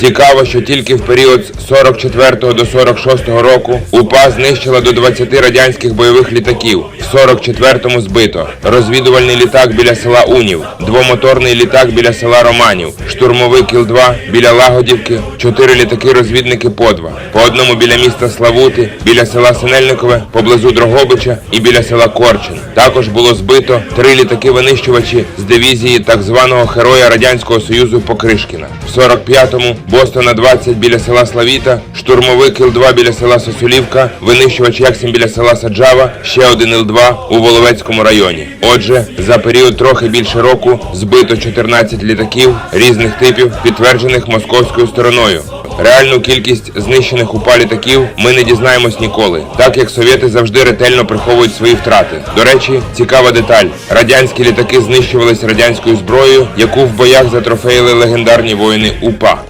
Цікаво, що тільки в період з 44 до 46 року УПА знищила до 20 радянських бойових літаків. В 44-му збито розвідувальний літак біля села Унів, двомоторний літак біля села Романів, штурмовий Кіл-2 біля Лагодівки, чотири літаки-розвідники по два, по одному біля міста Славути, біля села Синельникове, поблизу Дрогобича і біля села Корчин. Також було збито три літаки-винищувачі з дивізії так званого героя Радянського Союзу Покришкіна. В 45-му Бостона 20 біля села Славіта, штурмовий Кіл-2 біля села Сосулівка, винищувач Яксім біля села Саджава, ще один Іл-2 у Воловецькому районі. Отже, за період трохи більше року збито 14 літаків різних типів, підтверджених московською стороною. Реальну кількість знищених упа літаків ми не дізнаємось ніколи, так як совєти завжди ретельно приховують свої втрати. До речі, цікава деталь: радянські літаки знищувались радянською зброєю, яку в боях затрофеїли легендарні воїни УПА.